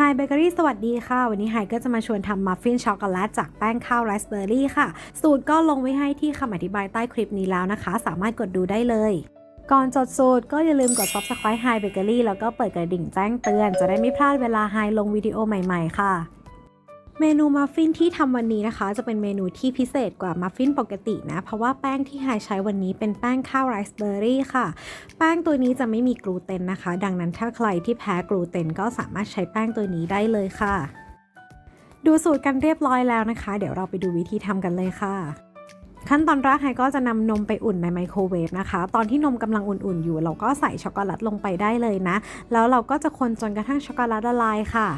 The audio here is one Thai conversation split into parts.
Hi Bakery สวัสดีค่ะ วันนี้ไฮก็จะมาชวนทำมัฟฟินช็อกโกแลตจากแป้งข้าวไรซ์เบอร์รี่ค่ะ สูตรก็ลงไว้ให้ที่คำอธิบายใต้คลิปนี้แล้วนะคะ สามารถกดดูได้เลย ก่อนจดสูตรก็อย่าลืมกด Subscribe Hi Bakery แล้วก็เปิดกระดิ่งแจ้งเตือน จะได้ไม่พลาดเวลาไฮลงวิดีโอใหม่ๆ ค่ะ เมนูมัฟฟินที่ทำวันนี้นะคะ จะเป็นเมนูที่พิเศษกว่ามัฟฟินปกตินะ เพราะว่าแป้งที่ไฮใช้วันนี้เป็นแป้งข้าวไรซ์เบอร์รี่ค่ะ แป้งตัวนี้จะไม่มีกลูเตนนะคะ ดังนั้นถ้าใครที่แพ้กลูเตนก็สามารถใช้แป้งตัวนี้ได้เลยค่ะ ดูสูตรกันเรียบร้อยแล้วนะคะ เดี๋ยวเราไปดูวิธีทำกันเลยค่ะ ขั้นตอนแรกไฮก็จะนำนมไปอุ่นในไมโครเวฟนะคะ ตอนที่นมกำลังอุ่นๆอยู่ เราก็ใส่ช็อกโกแลตลงไปได้เลยนะ แล้วเราก็จะคนจนกระทั่งช็อกโกแลตละลายค่ะ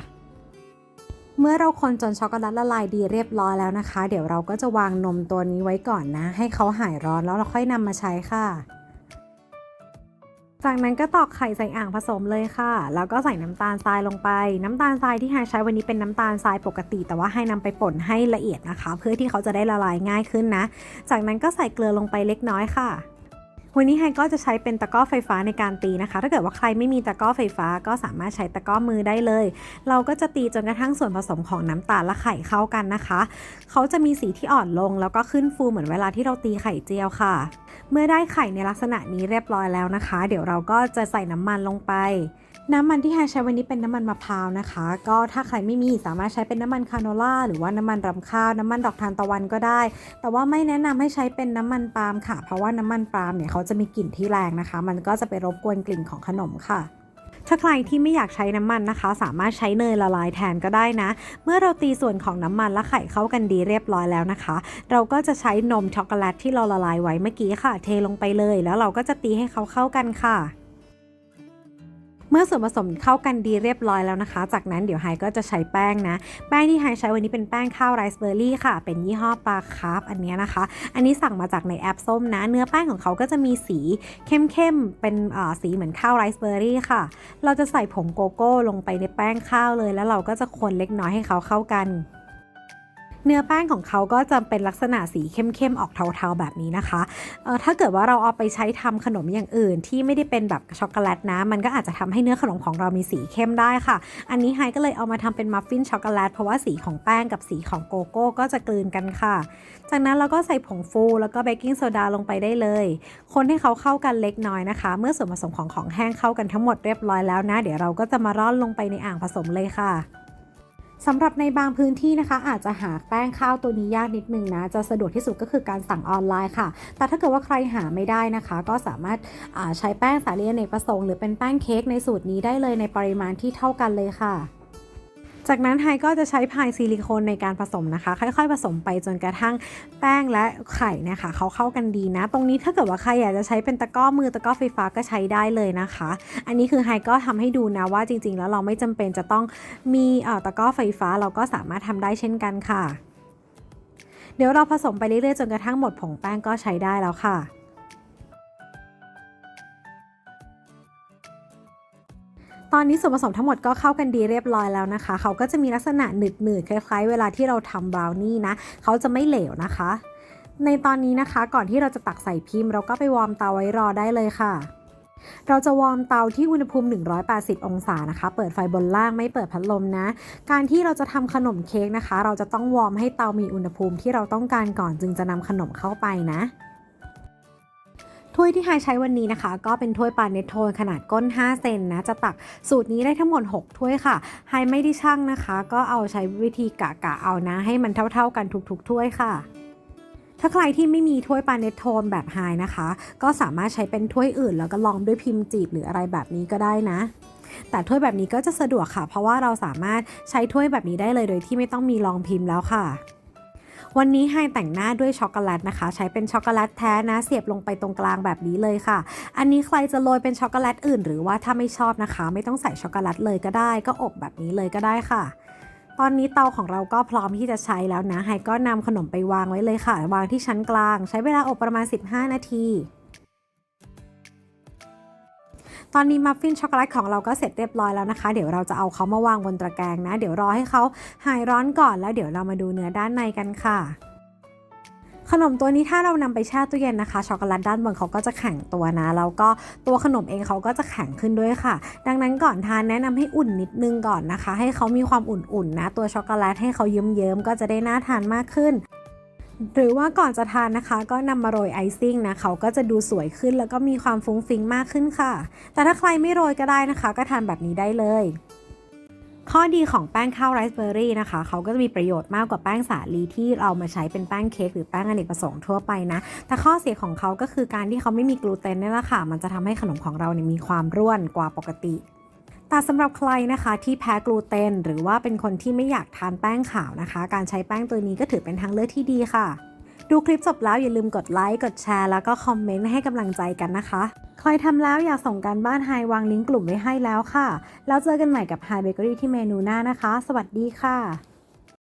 เมื่อเราคนจนช็อกโกแลตละลายดีเรียบร้อยแล้วนะคะ เดี๋ยวเราก็จะวางนมตัวนี้ไว้ก่อนนะ ให้เขาหายร้อนแล้วเราค่อยนำมาใช้ค่ะ จากนั้นก็ตอกไข่ใส่อ่างผสมเลยค่ะ แล้วก็ใส่น้ำตาลทรายลงไป น้ำตาลทรายที่ไฮใช้วันนี้เป็นน้ำตาลทรายปกติ แต่ว่าให้นำไปป่นให้ละเอียดนะคะ เพื่อที่เขาจะได้ละลายง่ายขึ้นนะ จากนั้นก็ใส่เกลือลงไปเล็กน้อยค่ะ วันนี้ไฮก็จะใช้เป็นตะกร้อไฟฟ้าในการตีนะคะ ถ้าเกิดว่าใครไม่มีตะกร้อไฟฟ้าก็สามารถใช้ตะกร้อมือได้เลย เราก็จะตีจนกระทั่งส่วนผสมของน้ำตาลและไข่เข้ากันนะคะ เขาจะมีสีที่อ่อนลงแล้วก็ขึ้นฟูเหมือนเวลาที่เราตีไข่เจียวค่ะ เมื่อได้ไข่ในลักษณะนี้เรียบร้อยแล้วนะคะ เดี๋ยวเราก็จะใส่น้ำมันลงไปน้ำมันที่ไฮใช้วันนี้เป็นน้ำมันมะพร้าวนะคะ ก็ถ้าใครไม่มีสามารถใช้เป็นน้ำมันคาโนล่าหรือว่าน้ำมันรำข้าวน้ำมันดอกทานตะวันก็ได้ แต่ว่าไม่แนะนำให้ใช้เป็นน้ำมันปาล์มค่ะ เพราะว่าน้ำมันปาล์มเนี่ยเขาจะมีกลิ่นที่แรงนะคะ มันก็จะไปรบกวนกลิ่นของขนมค่ะถ้าใครที่ไม่อยากใช้น้ำมันนะคะ สามารถใช้เนยละลายแทนก็ได้นะ เมื่อเราตีส่วนของน้ำมันและไข่เข้ากันดีเรียบร้อยแล้วนะคะ เราก็จะใช้นมช็อกโกแลตที่เราละลายไว้เมื่อกี้ค่ะ เทลงไปเลย แล้วเราก็จะตีให้เขาเข้ากันค่ะ เมื่อส่วนผสมเข้ากันดีเรียบร้อยแล้วนะคะ จากนั้นเดี๋ยวไฮก็จะใช้แป้งนะ แป้งที่ไฮใช้วันนี้เป็นแป้งข้าวไรซ์เบอร์รี่ค่ะ เป็นยี่ห้อปลาคาร์ฟอันนี้นะคะ อันนี้สั่งมาจากในแอปส้มนะ เนื้อแป้งของเขาก็จะมีสีเข้มๆ เป็นสีเหมือนข้าวไรซ์เบอร์รี่ค่ะ เราจะใส่ผงโกโก้ลงไปในแป้งข้าวเลย แล้วเราก็จะคนเล็กน้อยให้เขาเข้ากัน เนื้อแป้งของเขาก็จะเป็นลักษณะสีเข้มๆออกเทาๆแบบนี้นะคะเอ่อถ้าเกิดว่าเราเอาไปใช้ทำขนมอย่างอื่น ที่ไม่ได้เป็นแบบช็อกโกแลตนะ มันก็อาจจะทำให้เนื้อขนมของเรามีสีเข้มได้ค่ะ อันนี้ไฮก็เลยเอามาทำเป็นมัฟฟินช็อกโกแลตเพราะว่าสีของแป้งกับสีของโกโก้ก็จะกลืนกันค่ะ จากนั้นเราก็ใส่ผงฟูแล้วก็เบกกิ้งโซดาลงไปได้เลย คนให้เขาเข้ากันเล็กน้อยนะคะ เมื่อส่วนผสมของของแห้งเข้ากันทั้งหมดเรียบร้อยแล้วนะ เดี๋ยวเราก็จะมาร่อนลงไปในอ่างผสมเลยค่ะ สำหรับในบางพื้นที่นะคะ อาจจะหาแป้งข้าวตัวนี้ยากนิดนึงนะ จะสะดวกที่สุดก็คือการสั่งออนไลน์ค่ะ แต่ถ้าเกิดว่าใครหาไม่ได้นะคะ ก็สามารถาใช้แป้งสาลีอเนกประสงค์หรือเป็นแป้งเค้กในสูตรนี้ได้เลยในปริมาณที่เท่ากันเลยค่ะ จากนั้นไฮก็จะใช้พายซิลิโคนในการผสมนะคะ ค่อย ๆ ผสมไปจนกระทั่งแป้งและไข่เนี่ยค่ะเขาเข้ากันดีนะ ตรงนี้ถ้าเกิดว่าใครอยากจะใช้เป็นตะกร้อมือตะกร้อไฟฟ้าก็ใช้ได้เลยนะคะ อันนี้คือไฮก็ทำให้ดูนะว่าจริง ๆ แล้วเราไม่จำเป็นจะต้องมีเอ่อตะกร้อไฟฟ้าเราก็สามารถทำได้เช่นกันค่ะ เดี๋ยวเราผสมไปเรื่อยๆจนกระทั่งหมดผงแป้งก็ใช้ได้แล้วค่ะ ตอนนี้ส่วนผสมทั้งหมดก็เข้ากันดีเรียบร้อยแล้วนะคะ เขาก็จะมีลักษณะหนืดๆคล้ายๆ เวลาที่เราทำบราวนี่นะ เขาจะไม่เหลวนะคะ ในตอนนี้นะคะก่อนที่เราจะตักใส่พิมพ์ เราก็ไปวอร์มเตาไว้รอได้เลยค่ะเราจะวอร์มเตาที่อุณหภูมิ 180 องศานะคะ เปิดไฟบนล่างไม่เปิดพัดลมนะ การที่เราจะทำขนมเค้กนะคะ เราจะต้องวอร์มให้เตามีอุณหภูมิที่เราต้องการก่อนจึงจะนำขนมเข้าไปนะ ถ้วยที่ไฮใช้วันนี้นะคะ ก็เป็นถ้วยปาเนตโทนขนาดก้น 5 เซนนะ จะตักสูตรนี้ได้ทั้งหมด 6 ถ้วยค่ะ ไฮไม่ได้ช่างนะคะ ก็เอาใช้วิธีกะกะเอานะ ให้มันเท่าๆกันทุกๆ ถ้วยค่ะถ้าใครที่ไม่มีถ้วยปาเนตโทนแบบไฮนะคะ ก็สามารถใช้เป็นถ้วยอื่น แล้วก็ลองด้วยพิมพ์จีบหรืออะไรแบบนี้ก็ได้นะ แต่ถ้วยแบบนี้ก็จะสะดวกค่ะ เพราะว่าเราสามารถใช้ถ้วยแบบนี้ได้เลยโดยที่ไม่ต้องมีรองพิมพ์แล้วค่ะ วันนี้ไฮแต่งหน้าด้วยช็อกโกแลตนะคะ ใช้เป็นช็อกโกแลตแท้นะ เสียบลงไปตรงกลางแบบนี้เลยค่ะ อันนี้ใครจะโรยเป็นช็อกโกแลตอื่น หรือว่าถ้าไม่ชอบนะคะ ไม่ต้องใส่ช็อกโกแลตเลยก็ได้ ก็อบแบบนี้เลยก็ได้ค่ะตอนนี้เตาของเราก็พร้อมที่จะใช้แล้วนะ ไฮก็นำขนมไปวางไว้เลยค่ะ วางที่ชั้นกลาง ใช้เวลาอบประมาณ 15 นาที ตอนนี้มัฟฟินช็อกโกแลตของเราก็เสร็จเรียบร้อยแล้วนะคะ เดี๋ยวเราจะเอาเขามาวางบนตะแกรงนะ เดี๋ยวรอให้เขาหายร้อนก่อนแล้วเดี๋ยวเรามาดูเนื้อด้านในกันค่ะขนมตัวนี้ถ้าเรานำไปแช่ตู้เย็นนะคะช็อกโกแลตด้านบนเขาก็จะแข็งตัวนะ แล้วก็ตัวขนมเองเขาก็จะแข็งขึ้นด้วยค่ะ ดังนั้นก่อนทานแนะนำให้อุ่นนิดนึงก่อนนะคะ ให้เขามีความอุ่นๆนะ ตัวช็อกโกแลตให้เขาเยิ้มๆก็จะได้น่าทานมากขึ้น หรือว่าก่อนจะทานนะคะ ก็นำมาโรยไอซิ่งนะเขาก็จะดูสวยขึ้น แล้วก็มีความฟุ้งฟิ้งมากขึ้นค่ะ แต่ถ้าใครไม่โรยก็ได้นะคะ ก็ทานแบบนี้ได้เลย ข้อดีของแป้งข้าวไรซ์เบอร์รี่นะคะ เขาก็จะมีประโยชน์มากกว่าแป้งสาลีที่เรามาใช้เป็นแป้งเค้กหรือแป้งอเนกประสงค์ทั่วไปนะ แต่ข้อเสียของเขาก็คือการที่เขาไม่มีกลูเตนนี่แหละค่ะ มันจะทำให้ขนมของเราเนี่ยมีความร่วนกว่าปกติ แต่สำหรับใครนะคะที่แพ้กลูเตน หรือว่าเป็นคนที่ไม่อยากทานแป้งขาวนะคะ การใช้แป้งตัวนี้ก็ถือเป็นทางเลือกที่ดีค่ะ ดูคลิปจบแล้วอย่าลืมกดไลค์กดแชร์แล้วก็คอมเมนต์ให้กำลังใจกันนะคะ ใครทำแล้วอยากส่งการบ้านไฮวางลิงก์กลุ่มไว้ให้แล้วค่ะ แล้วเจอกันใหม่กับไฮเบเกอรี่ที่เมนูหน้านะคะ สวัสดีค่ะ